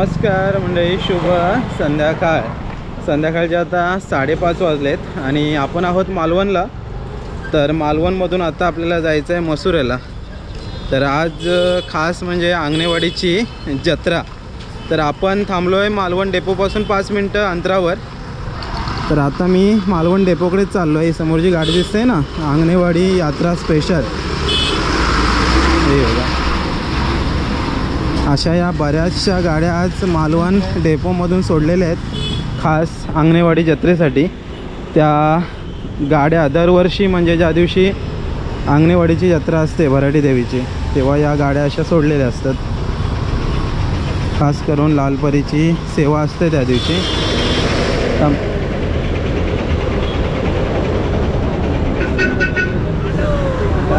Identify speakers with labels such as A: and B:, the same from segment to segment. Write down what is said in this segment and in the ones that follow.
A: नमस्कार मंडळी शुभ संध्याकाळ. संध्याकाळचे आता साडेपाच वाजलेत आणि आपण आहोत मालवणला. तर मालवणमधून आता आपल्याला जायचं आहे मसुरेला. तर आज खास म्हणजे आंगणेवाडीची जत्रा. तर आपण थांबलो आहे मालवण डेपोपासून पाच मिनटं अंतरावर. तर आता मी मालवण डेपोकडेच चाललो आहे समोरची गाडी दिसते ना? आंगणेवाडी यात्रा स्पेशल हे बघा. अशा या बऱ्याचशा गाड्या आज मालवण डेपोमधून सोडलेल्या आहेत खास आंगणेवाडी जत्रेसाठी. त्या गाड्या दरवर्षी म्हणजे ज्या दिवशी आंगणेवाडीची जत्रा असते भराटी देवीची तेव्हा या गाड्या अशा सोडलेल्या असतात. खास करून लालपरीची सेवा असते त्या दिवशी.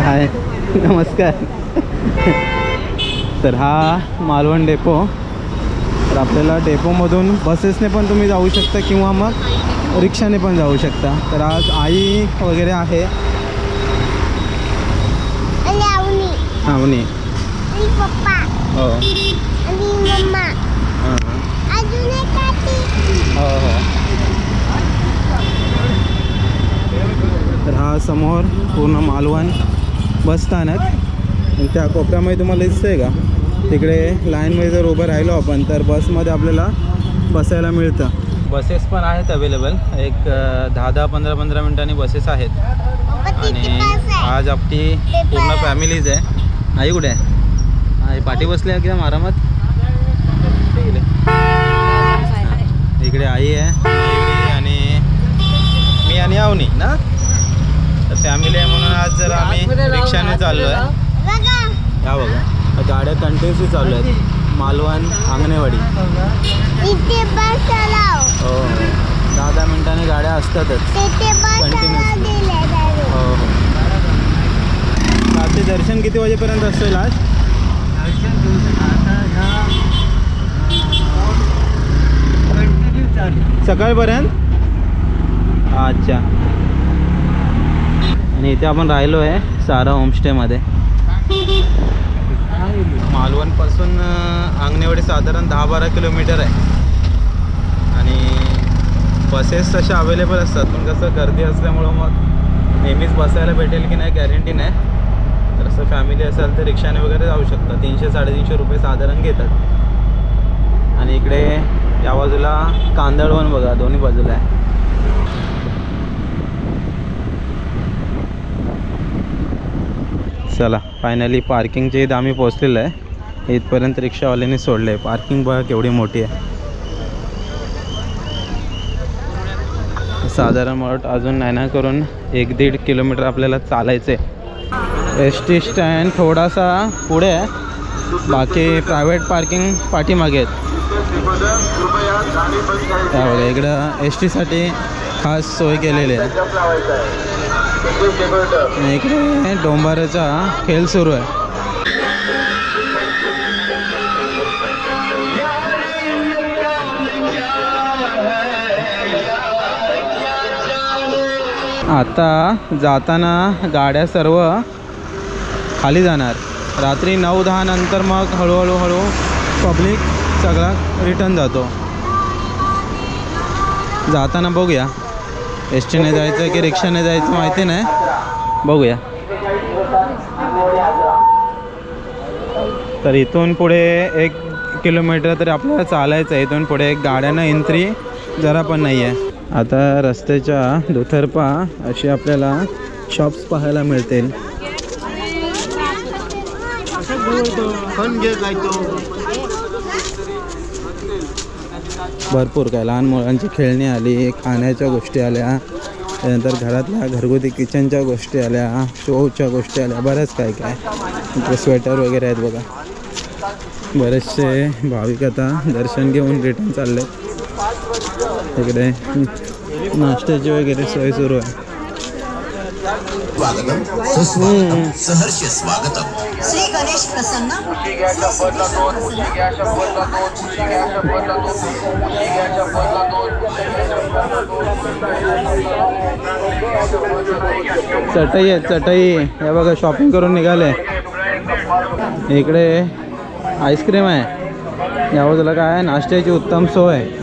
A: हाय. नमस्कार. तर हा मालवण डेपो. तर आपल्याला डेपोमधून बसेसने पण तुम्ही जाऊ शकता किंवा मग रिक्षाने पण जाऊ शकता. तर आज आई वगैरे आहे.
B: आवनी.
A: हो. हां. हो तर हा समोर पूर्ण मालवण बस स्थानक आणि त्या कोपऱ्यामध्ये तुम्हाला दिसतंय का? तिकडे लाईनमध्ये जर उभं राहिलो आपण तर बसमध्ये आपल्याला बसायला मिळतं. बसेस पण आहेत अवेलेबल एक दहा दहा पंधरा पंधरा मिनिटांनी बसेस आहेत. आणि आज आपली पूर्ण फॅमिलीज आहे. आई कुठे आहे? आई पाठी बसली आहे एकदम आरामात. इकडे आई आहे आणि मी आणि आवनी ना? तर फॅमिली आहे म्हणून आज जर आम्ही रिक्षाने चाललो आहे या बघा. गाड्या कंटिन्युअसली चालू आहेत. मालवण आंगणेवाडी हो हो. दहा दहा मिनिटांनी गाड्या असतातच.
B: दारू.
A: हो हो. रात्री दर्शन किती वाजेपर्यंत असतं लास्ट? सकाळपर्यंत? अच्छा. आणि इथे आपण राहिलो आहे सारा होमस्टेमध्ये. मालवणपासून अंगणेवाडी आंगणेवाडी साधारण दहा बारा किलोमीटर आहे. आणि बसेस तशा अवेलेबल असतात पण कसं गर्दी असल्यामुळं मग नेहमीच बसायला भेटेल की नाही गॅरंटी नाही. तर असं फॅमिली असेल तर रिक्षाने वगैरे जाऊ शकता तीनशे साडेतीनशे रुपये साधारण घेतात. आणि इकडे या बाजूला कांदळवन बघा दोन्ही बाजूला आहे. चला फायनली पार्किंगच्या इथं आम्ही पोहोचलेलो आहे इथपर्यंत रिक्षावाल्याने सोडलं आहे पार्किंग बघा केवढी मोठी आहे. साधारण मठ अजून नाही ना करून एक दीड किलोमीटर आपल्याला चालायचं आहे एस टी स्टँड थोडासा पुढे आहे. बाकी प्रायव्हेट पार्किंग पाठीमागे आहेत. इकडं एस टीसाठी खास सोय केलेली आहे. इकडे डोंबाराचा खेळ सुरू आहे. आता जाताना गाड्या सर्व खाली जाणार. रात्री नऊ दहा नंतर मग हळूहळू हळू पब्लिक सगळा रिटर्न जातो. जाताना बघूया. एस टीने जायचं की रिक्षाने जायचं माहिती नाही. बघूया. तर इथून पुढे एक किलोमीटर तरी आपल्याला चालायचं आहे. इथून पुढे गाड्यांना एंट्री जरा पण नाही आहे आता रस्त्याच्या दुथर्पा अशी आपल्याला शॉप्स पाहायला मिळतील. भरपूर काय. लहान मुलांची खेळणी आली खाण्याच्या गोष्टी आल्या त्यानंतर घरातल्या घरगुती किचनच्या गोष्टी आल्या शोच्या गोष्टी आल्या बऱ्याच काय काय. इकडे स्वेटर वगैरे आहेत बघा. बरेचसे भाविक आता दर्शन घेऊन रिटर्न चालले इकडे नाश्त्याची वगैरे सोय सुरू आहे.
C: स्वागतम. सुस्वागतम. सहर्ष स्वागतम.
D: श्री गणेश प्रसन्न.
A: चटई आहे चटई. हे बघा शॉपिंग करून निघाले. इकडे आईस्क्रीम आहे. या बाजूला काय नाश्त्याची उत्तम सोय. आहे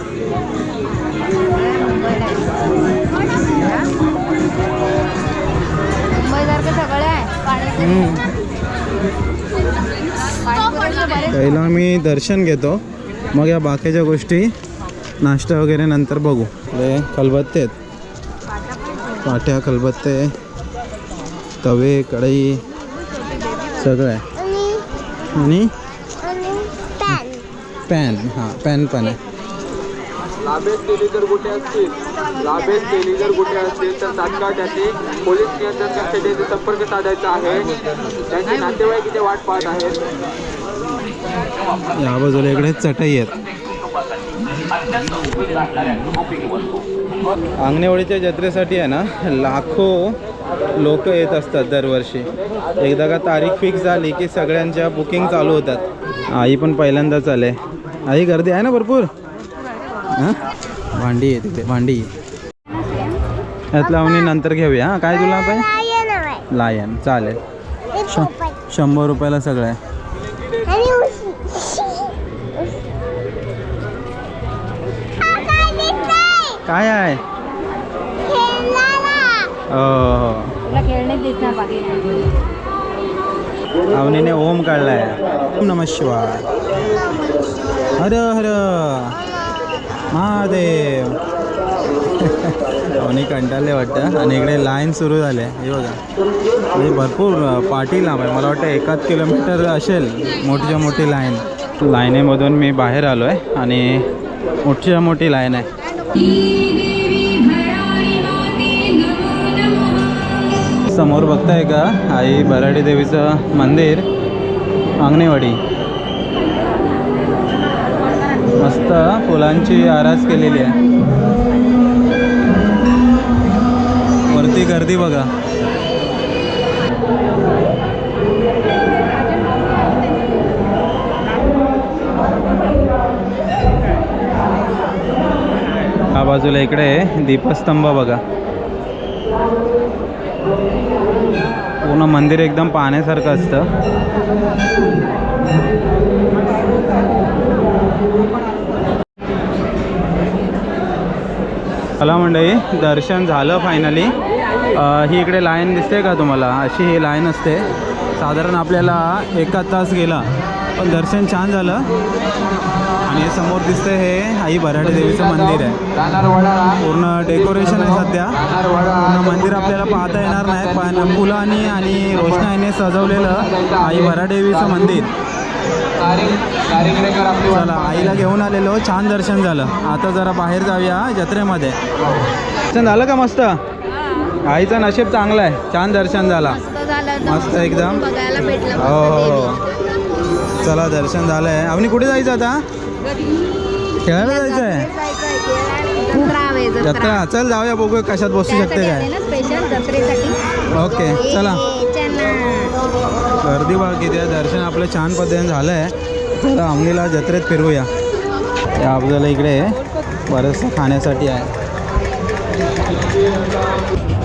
A: पहिला मी दर्शन घेतो. मग या बाकीच्या गोष्टी नाश्ता वगैरे नंतर बघू. हे खलबत्ते आहेत. पाट्या खलबत्ते तवे कढई सगळं आहे.
B: आणि? पॅन
A: हां पॅन पण आहे.
E: लाभेत केली जर गुन्हे असतील लाभेत केली जर गुन्हे असतील तर तात्काळ त्यांनी पोलीस नियंत्रण कक्षेचे संपर्क साधायचा आहे. त्यांचे नातेवाईक इथे वाट पाहत आहेत.
A: या बाजूला इकडे चटई आहेत. अंगणेवाडीच्या जत्रेसाठी आहे ना लाखो लोक येत असतात दरवर्षी. एकदा का तारीख फिक्स झाली की सगळ्यांच्या बुकिंग चालू होतात. आई पण पहिल्यांदाच आले. आई गर्दी आहे ना भरपूर? हां? भांडी आहे तिथे भांडी. यात लावणी नंतर घेऊया हां? काय तुला पाय
B: लायन
A: चालेल. शंभर रुपयाला सगळं आहे.
B: हा, काय
A: आहे. हो हो
B: बाकी
A: अवनीने ओम काढलाय. ओम नम शिवाय. हर हर. हां ते अवनी कंटाळले वाटतं. आणि इकडे लाईन सुरू झाले. हे बघा. म्हणजे भरपूर पाठी लांब आहे. मला वाटतं एकाच किलोमीटर असेल मोठीच्या मोठी लाईन लाईनीमधून मी बाहेर आलो आहे आणि मोठीच्या मोठी लाईन आहे. समोर बघताय का? आई बराडी देवीचं मंदिर अंगणेवाडी. मस्त फुलांची आरास केलेली आहे. वरती गर्दी बघा. हा बाजूला इकडे दीपस्तंभ बघा. पूर्ण मंदिर एकदम पाहण्यासारखं असतं. चला मंडळी दर्शन झालं फायनली ही इकडे लाईन दिसते का तुम्हाला? अशी ही लाईन असते. साधारण आपल्याला एका तास गेला पण दर्शन छान झालं. आणि हे समोर दिसतं हे आई बराडे देवीचं मंदिर आहे. पूर्ण डेकोरेशन आहे सध्या. पूर्ण मंदिर आपल्याला पाहता येणार नाही पण फुलांनी आणि रोषणाईने सजवलेलं आई भरादेवीचं मंदिर. चला आईला घेऊन आलेलो छान दर्शन झालं. आता जरा बाहेर जाऊया जत्रेमध्ये. दर्शन झालं का मस्त? आईचं नशीब चांगलं आहे. छान दर्शन झाला.
B: झालं
A: मस्त एकदम.
B: बघायला भेटलं
A: हो हो हो. चला दर्शन झालं आहे अवनी कुठे जायचं आता? खेळायला जायचं आहे जत्रा. चल जाऊया बघूया कशात बसू शकते काय.
B: स्पेशल जत्रेसाठी.
A: ओके चला. गर्दी बघा किती दर्शन आपलं छान पद्धतीने झालं आहे तर अमलीला जत्रेत फिरूया या आपल्याला इकडे बरंचसं खाण्यासाठी आहे.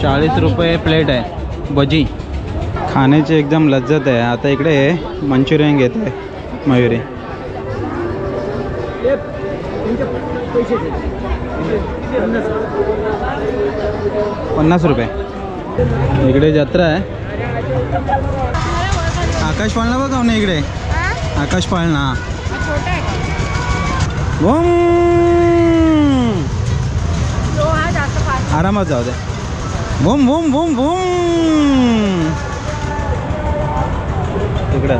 A: चाळीस रुपये प्लेट आहे भजी. खाण्याची एकदम लज्जत आहे. आता इकडे मंचुरियन घेत आहे मयुरी. पन्नास रुपये. इकडे जत्रा आहे. आकाश पाळणा बघा ना इकडे. आकाश पाळणा. आरामात जाऊ दे. बुम बुम बुम बुम इकडं.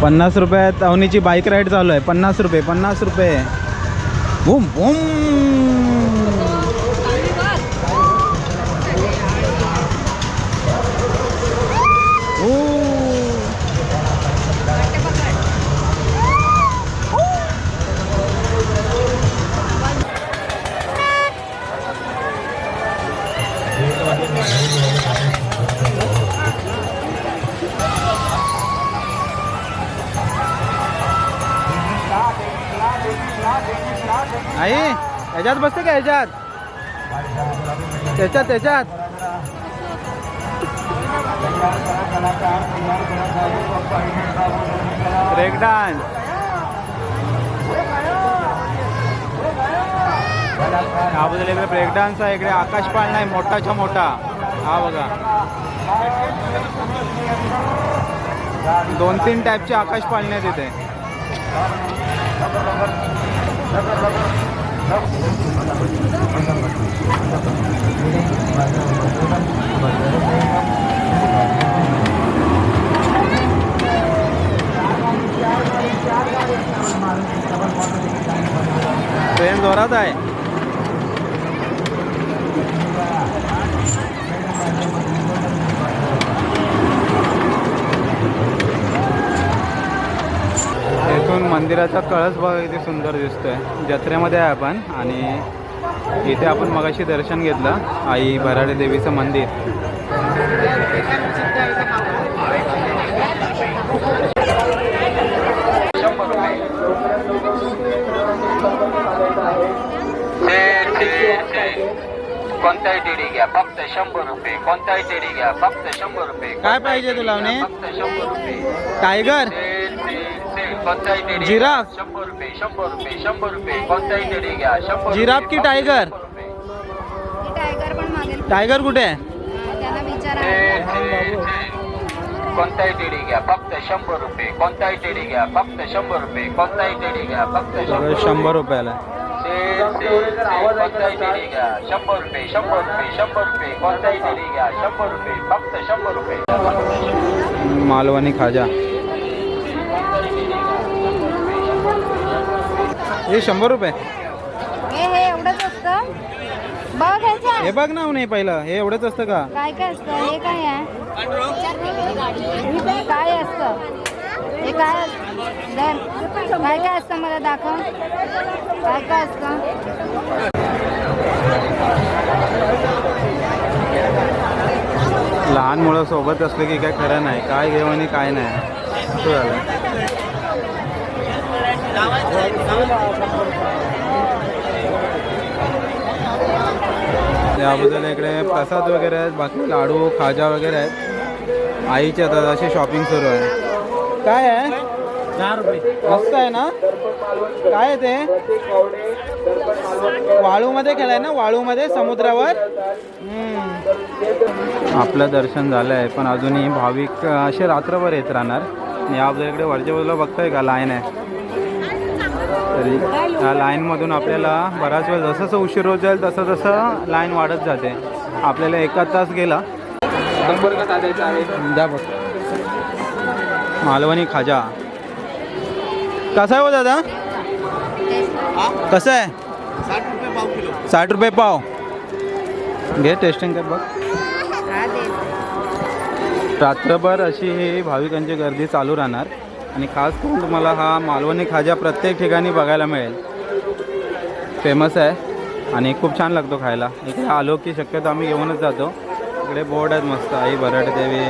A: पन्नास रुपयात अवनीची बाईक राईड चालू आहे. पन्नास रुपये पन्नास रुपये. बुम बुम ह्याच्यात बसते का ह्याच्यात? त्याच्यात त्याच्यात. Break dance. हा बदल इकडे ब्रेक डान्स आहे इकडे. आकाश पाल नाही मोठाच्या मोठा. हा बघा. दोन तीन टाईपचे आकाश पाळण्यात येते ट्रेन जोरात आहे. इथून मंदिराचा कळस बघा किती सुंदर दिसतोय. जत्रेमध्ये आहे आपण आणि इथे आपण मगाशी दर्शन घेतलं आई भराडे देवीचं मंदिर.
E: कोणताही टेडी घ्या फक्त शंभर रुपये. कोणताही टेडी घ्या फक्त शंभर रुपये.
A: काय पाहिजे तुला?
E: फक्त शंभर रुपये.
A: टायगर.
E: कोणताही टेडी
A: जिराफ?
E: शंभर रुपये शंभर रुपये शंभर रुपये. कोणताही टेडी घ्या. शंभर
A: जिराफ की टायगर?
B: टायगर पण मागेल.
A: टायगर कुठे? आहे
B: त्याला विचारा.
E: कोणताही टेडी घ्या. फक्त शंभर रुपये. कोणताही टेडी घ्या. फक्त शंभर रुपये. कोणताही टेडी घ्या. फक्त शंभर.
A: शंभर रुपयाला.
E: कोणताही टेडी घ्या. शंभर रुपये शंभर रुपये शंभर रुपये. कोणताही टेडी घ्या. शंभर रुपये. फक्त शंभर रुपये.
A: मालवणी खाजा. हे शंभर रुपये.
B: हे हे एवढंच असतं? बघ ह्याच्यात
A: हे बघ ना नाही पहिलं. हे एवढंच असतं का?
B: काय काय असतं? हे काय आहे? हे काय असतं? हे काय असतं? धर. काय काय असतं मला दाखव. काय काय असतं?
A: लहान मुलं सोबत असले की काय खरं नाही. काय घेऊ आणि काय नाही. असं झालं. याबद्दल इकडे प्रसाद वगैरे आहेत बाकी लाडू खाजा वगैरे आहेत. आईचे आता अशी शॉपिंग सुरू आहे. काय आहे? चार रुपये. मस्त आहे ना? काय आहे ते? वाळूमध्ये खेळाय ना? वाळूमध्ये समुद्रावर? हम्म. आपलं दर्शन झालं आहे पण अजूनही भाविक असे रात्रभर येत राहणार. आणि आपल्या इकडे वरच्या बाजूला बघतोय का? लाईन आहे. तरी. ह्या लाईनमधून आपल्याला बराच वेळ जसं जसं उशीर होत जाईल तसं तसं लाईन वाढत जाते. आपल्याला एका तास गेला.
E: आहे?
A: जा बघ. मालवणी खाजा. कसा आहे हो दादा? कसं आहे? साठ रुपये पाव घे टेस्टिंग कर बघ.
B: हा दे
A: रात्रभर अशी ही भाविकांची गर्दी चालू राहणार. आणि खास करून तुम्हाला हा मालवणी खाजा प्रत्येक ठिकाणी बघायला मिळेल. फेमस आहे. आणि खूप छान लागतो खायला. इकडे आलो की शक्यतो आम्ही घेऊनच जातो. इकडे बोर्ड आहेत मस्त. आई भराट देवी.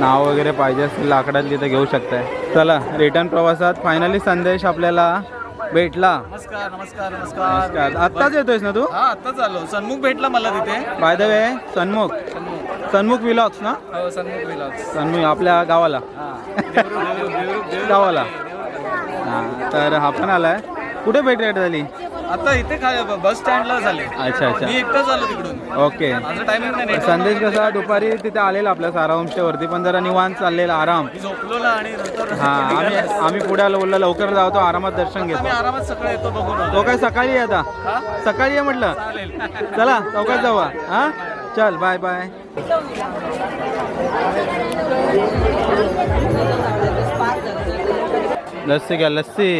A: नाव वगैरे पाहिजे असेल लाकडातली तर घेऊ शकताय. चला रिटर्न प्रवासात फायनली संदेश आपल्याला भेटला.
F: नमस्कार नमस्कार नमस्कार.
A: आत्ताच येतोयस ना तू?
F: आत्ताच आलो. सन्मुख भेटला मला तिथे.
A: बाय द वे सन्मुख. सन्मुख विलॉक्स ना?
F: हो सन्मुख विलास
A: सन्मुख आपल्या गावाला.
F: हा.
A: गावाला. हां तर हा पण आलाय. कुठे भेट रेट झाली?
F: आता इथे काय बस स्टँडला झाले.
A: अच्छा अच्छा.
F: मी एकटाच आलो तिकडून.
A: ओके.
F: माझं टायमिंग नाही network.
A: संदेश कसा दुपारी तिथे आलेला आपल्या सारा होमस्टेवरती पण जरा निवांत चाललेला आराम.
F: झोपलो ना आणि नंतर
A: हा आम्ही आम्ही पुढे आलो बोललो लवकर जातो आरामात दर्शन घेतो.
F: आरामात सकाळी येतो बघून.
A: तो काय सकाळी आहे आता?
F: हा?
A: सकाळी आहे म्हटलं? चला चौकात जाऊया हा? चल बाय बाय लस्सी क्या, लस्सी?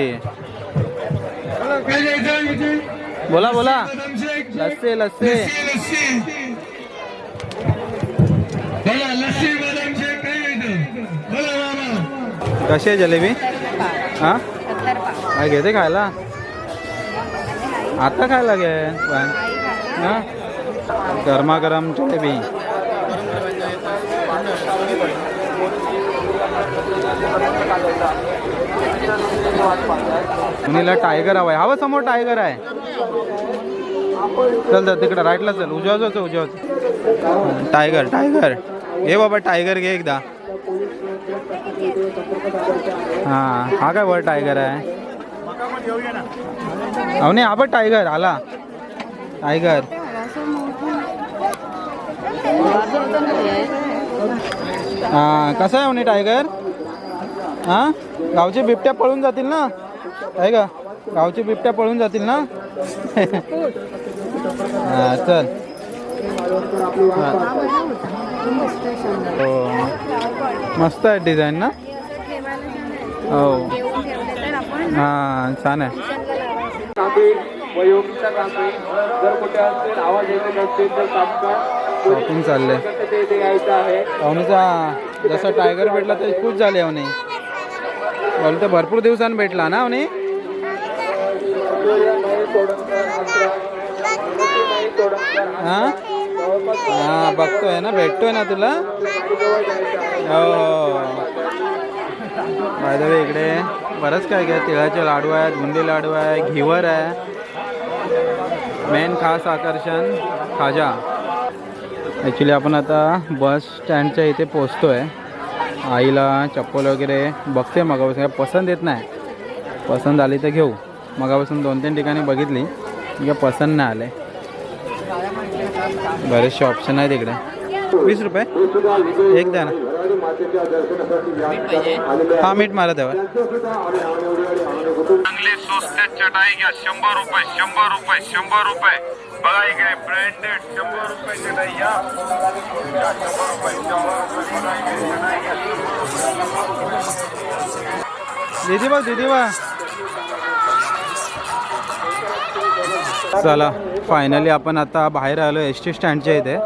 A: बोला बोला। लस्सी लस्सी। कशी जलेबी? हा? काय घेते आता बाय. हा? गरमागरम जलेबी मुलीला टायगर हवाय हवं समोर टायगर आहे चल चल तिकडं राईटला चल उजवा चल टायगर टायगर हे बाबा टायगर घे एकदा. हा हा काय वर टायगर आहे अहो नाही आपण टायगर आला. टायगर हा कसं आहे म्हणे टायगर हा? गावचे बिबट्या पळून जातील ना? आहे का? गावचे बिबट्या पळून जातील ना? हा चल. हो. मस्त आहे डिझाईन ना? हो. हां छान आहे.
E: जर कुठे असेल आवाज येत असतील तर तात्काळ
A: शॉपिंग चाललंय.
E: ते इथे
A: अवनीचा जसा टायगर भेटला तर खुश झाले अवनी बोल तर भरपूर दिवसांनी भेटला ना अवनी हा? हा बघतोय ना भेटतोय ना तुला? हो, हो. वे इकडे बरंच काय काय तिळाचे लाडू आहेत बुंदी लाडू आहे घिवर आहे. मेन खास आकर्षण खाजा. ॲक्च्युली आपण आता बस स्टँडच्या इथे पोचतो आहे आईला चप्पल वगैरे बघते मगापासून. काय पसंत येत नाही. पसंत आली तर घेऊ. मगापासून दोन तीन ठिकाणी बघितली. काय पसंत नाही आले. बरेचसे ऑप्शन आहेत इकडे. वीस रुपये? एक द्या ना. हा मीठ मारा तेव्हा.
G: चांगली स्वस्त चटाई घ्या. शंभर रुपये शंभर रुपये शंभर रुपये. बघा इकडे ब्रँडेड शंभर रुपये चटाई या शंभर रुपये
A: दीदी बा दीदी बा चला फायनली आपण आता बाहेर आलो एस टी स्टँडच्या इथे.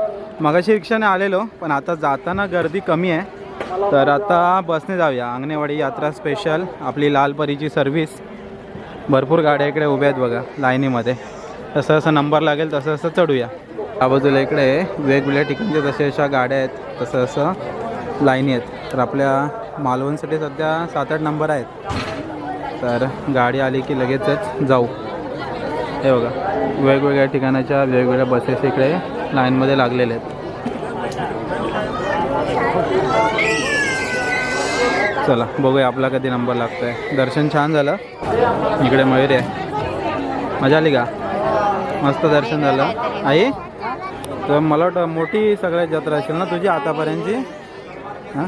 A: मगाशी रिक्षाने आलेलो पण आता जाताना गर्दी कमी आहे. तर आता बसने जाऊया. अंगणेवाडी यात्रा स्पेशल आपली लालपरीची सर्व्हिस भरपूर गाड्या इकडे उभ्या आहेत बघा लाईनीमध्ये. तसं जसं नंबर लागेल तसं तसं चढूया. आबाजूला बाजूला इकडे वेगवेगळ्या ठिकाणच्या जशा अशा गाड्या आहेत तसं असं लाईनी आहेत. तर आपल्या मालवणसाठी सध्या सात आठ नंबर आहेत. तर गाडी आली की लगेचच जाऊ. हे बघा वेगवेगळ्या ठिकाणाच्या वेगवेगळ्या बसेस इकडे लाईनमध्ये लागलेले आहेत. चला बघूया आपला कधी नंबर लागतोय. दर्शन छान झालं. इकडे मयूर आहे. मजा आली का? मस्त दर्शन झालं. आई? तर मला वाटतं मोठी सगळ्यात जत्रा असेल ना तुझी आतापर्यंतची? हां?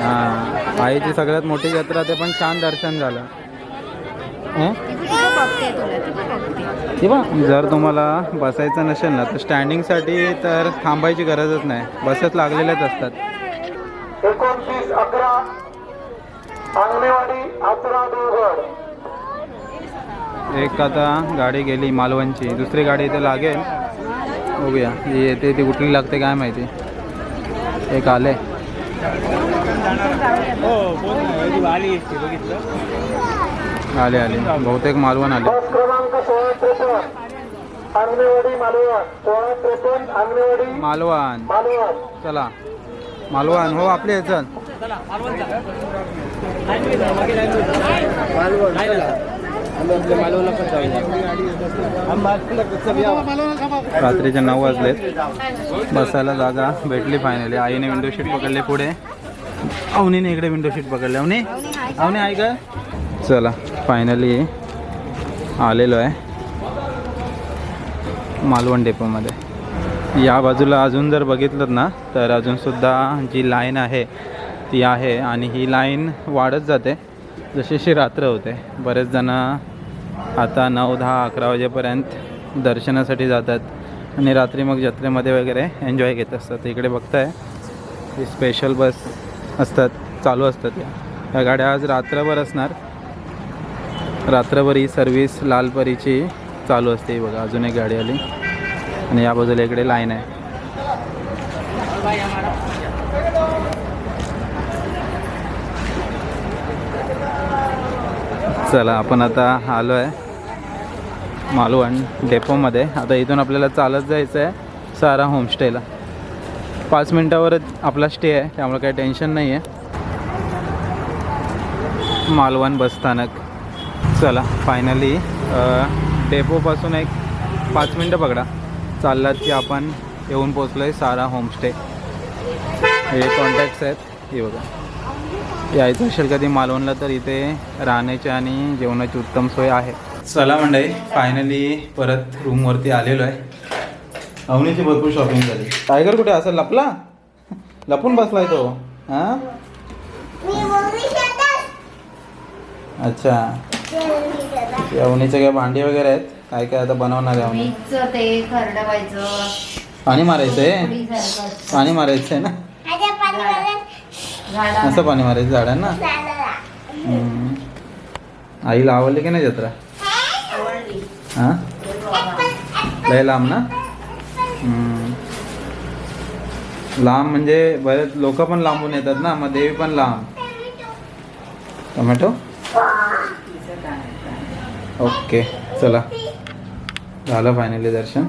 A: हां. आईची सगळ्यात मोठी जत्रा ते पण छान दर्शन झालं. जर तुम्हाला बसायचं नसेल ना तर स्टँडिंगसाठी तर थांबायची गरजच नाही. बसेस लागलेल्याच असतात.
E: एकोणतीस अकरा अंगणेवाडी अकरा देवगड
A: एक आता गाडी गेली मालवणची दुसरी गाडी इथे लागेल. बघूया ही येते ती कुठली लागते काय माहिती. एक आले. आले आले. बहुतेक मालवण आले.
E: त्रेपन्न अंगणेवाडी मालवण. सोळा त्रेपन्न अंगणेवाडी
A: मालवण. रात्रीचे नऊ वाजलेत. बसायला जागा भेटली फायनली आईने विंडो शीट पकडले पुढे. अवनीने इकडे विंडो शीट पकडले. अवनी? अवनी आहे का चला फायनली आलेलो आहे. मालवण डेपोमध्ये. या बाजूला अजून जर बघितलं ना तर अजूनसुद्धा जी लाईन आहे ती आहे आणि ही लाईन वाढत जाते. जशी अशी रात्र होते बरेच जण आता नऊ दहा अकरा वाजेपर्यंत दर्शनासाठी जातात आणि रात्री मग जत्रेमध्ये वगैरे एन्जॉय घेत असतात. इकडे बघताय ही स्पेशल बस असतात चालू असतात या. या गाड्या आज रात्रभर असणार. रात्रभर ही सर्विस लालपरीची चालू असते बघा अजून एक गाडी आली. आणि या बाजूला इकडे लाईन आहे. चला आपण आता आलो आहे मालवण डेपोमध्ये. आता इथून आपल्याला चालत जायचं आहे सारा होमस्टेला. पाच मिनटावरच आपला स्टे आहे त्यामुळे काही टेन्शन नाही आहे मालवण बसस्थानक चला फायनली डेपोपासून एक पाच मिनटं पकडा. चाललात की आपण येऊन पोचलो आहे सारा होमस्टे. हे कॉन्टॅक्ट्स आहेत हे बघा. यायचं असेल कधी मालवणला तर इथे राहण्याची आणि जेवणाची उत्तम सोय आहे. चला मंडळी फायनली परत रूमवरती आलेलो आहे अवनीची भरपूर शॉपिंग झाली. टायगर कुठे असं लपला? लपून बसलाय तो. हा? अच्छा. अवनीचे काय भांडी वगैरे आहेत? काय काय आता बनवणार आहे अवनी?
B: मीच ते खरडवायचं.
A: पाणी मारायचं आहे
B: पुडीसारखं असतं.
A: पाणी मारायचं आहे ना असं पाणी मारायचं झाडांना? हम्म. आईला आवडली की नाही जत्रा? हा? लय लांब ना? हम्म. लांब म्हणजे बरेच लोक पण लांबून येतात ना मग देवी पण लांब. टोमॅटो? ओके चला. झालं फायनली दर्शन.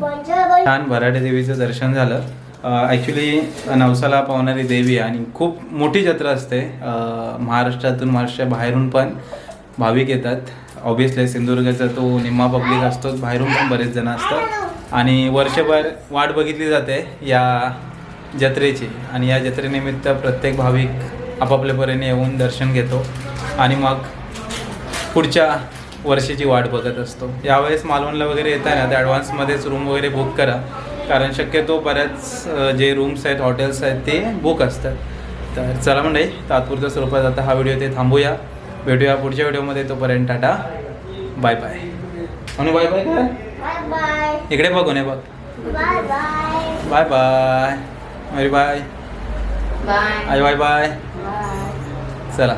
A: छान भराडे देवीचं दर्शन झालं. ॲक्च्युली नवसाला पावणारी देवी आणि खूप मोठी जत्रा असते. महाराष्ट्रातून महाराष्ट्रा बाहेरून पण भाविक येतात. ऑब्वियसली सिंधुदुर्गाचा तो निम्मा पब्लिक असतोच. बाहेरून पण बरेच जण असतात. आणि वर्षभर वाट बघितली जाते या जत्रेची. आणि या जत्रेनिमित्त प्रत्येक भाविक आपापल्या परीने येऊन दर्शन घेतो आणि मग पुढच्या वर्षाची वाट बघत असतो. यावेळेस मालवणला वगैरे येत आहे ना तर ॲडव्हान्समध्येच रूम वगैरे बुक करा. कारण शक्यतो बऱ्याच जे रूम्स आहेत हॉटेल्स आहेत ते बुक असतात. तर चला मंडळी तात्पुरत्या स्वरूपात आता हा व्हिडिओ ते थांबूया. भेटूया पुढच्या व्हिडिओमध्ये तोपर्यंत टाटा. बाय बाय आणि बाय बाय काय? इकडे बघ ने बघ. बाय बाय अरे बाय बाय बाय
B: बाय
A: चला.